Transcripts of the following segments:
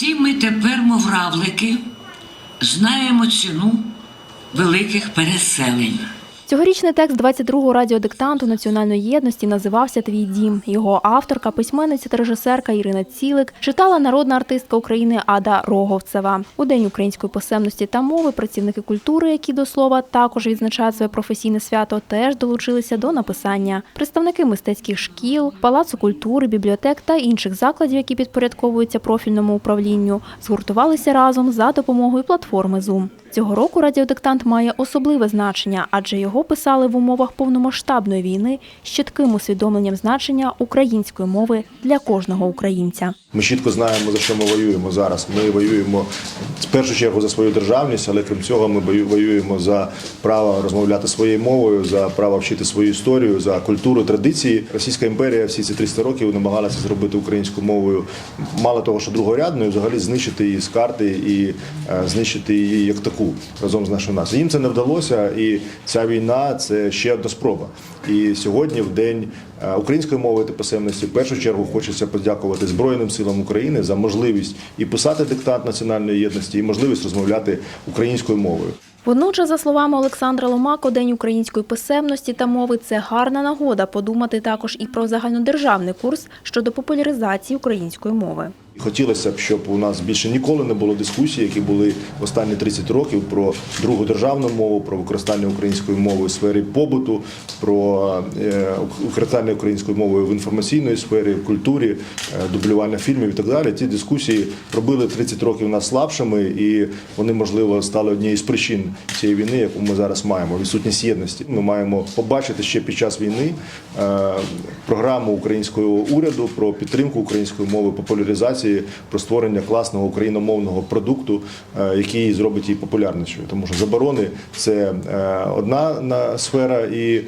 Всі ми тепер, мов равлики, знаємо ціну великих переселень. Цьогорічний текст 22-го радіодиктанту національної єдності називався Твій дім. Його авторка, письменниця та режисерка Ірина Цілик читала народна артистка України Ада Роговцева. У день української писемності та мови працівники культури, які до слова також відзначають своє професійне свято, теж долучилися до написання. Представники мистецьких шкіл, палацу культури, бібліотек та інших закладів, які підпорядковуються профільному управлінню, згуртувалися разом за допомогою платформи Zoom. Цього року радіодиктант має особливе значення, адже його писали в умовах повномасштабної війни з чітким усвідомленням значення української мови для кожного українця. Ми чітко знаємо, за що ми воюємо зараз. Ми воюємо в першу чергу за свою державність, але крім цього, ми воюємо за право розмовляти своєю мовою, за право вчити свою історію, за культуру, традиції. Російська імперія всі ці 300 років намагалася зробити українську мовою мало того, що другорядною, взагалі знищити її з карти і е, знищити її як таку разом з нашою нацією. Їм це не вдалося, і ця війна це ще одна спроба. І сьогодні, в день е, української мови та писемності, в першу чергу хочеться подякувати Збройним силам України за можливість і писати диктант національної єдності, і можливість розмовляти українською мовою. Водночас, за словами Олександра Ломако, День української писемності та мови це гарна нагода подумати також і про загальнодержавний курс щодо популяризації української мови. Хотілося б, щоб у нас більше ніколи не було дискусій, які були останні 30 років про другу державну мову, про використання української мови у сфері побуту, про е, використання української мови в інформаційній сфері, в культурі, е, дублювання фільмів і так далі. Ці дискусії робили 30 років нас слабшими, і вони, можливо, стали однією з причин цієї війни, яку ми зараз маємо. Відсутність єдності. Ми маємо побачити ще під час війни е, програму українського уряду про підтримку української мови, популяризації, про створення класного україномовного продукту, е, який зробить її популярнішою. Тому що заборони це е, одна на- сфера, і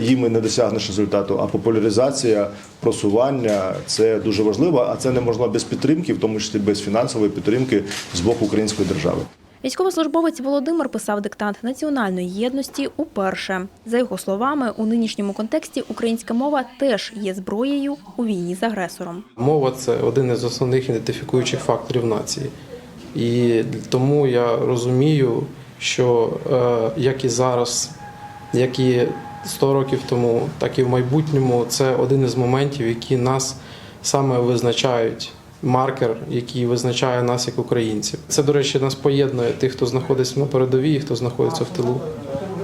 їм їми не досягнеш результату. А популяризація, просування це дуже важливо, а це не можна без підтримки, в тому числі без фінансової підтримки з боку української держави. Військовослужбовець Володимир писав диктант національної єдності уперше. За його словами, у нинішньому контексті українська мова теж є зброєю у війні з агресором. Мова це один із основних ідентифікуючих факторів нації. І тому я розумію, що е, як і зараз, як і 100 років тому, так і в майбутньому, це один із моментів, які нас саме визначають. Маркер, який визначає нас як українців. Це, до речі, нас поєднує тих, хто знаходиться на передовій, хто знаходиться в тилу.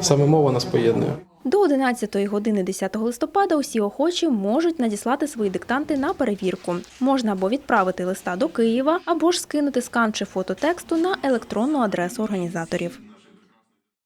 Саме мова нас поєднує. До 11 години 10 листопада усі охочі можуть надіслати свої диктанти на перевірку. Можна або відправити листа до Києва, або ж скинути скан чи фото тексту на електронну адресу організаторів.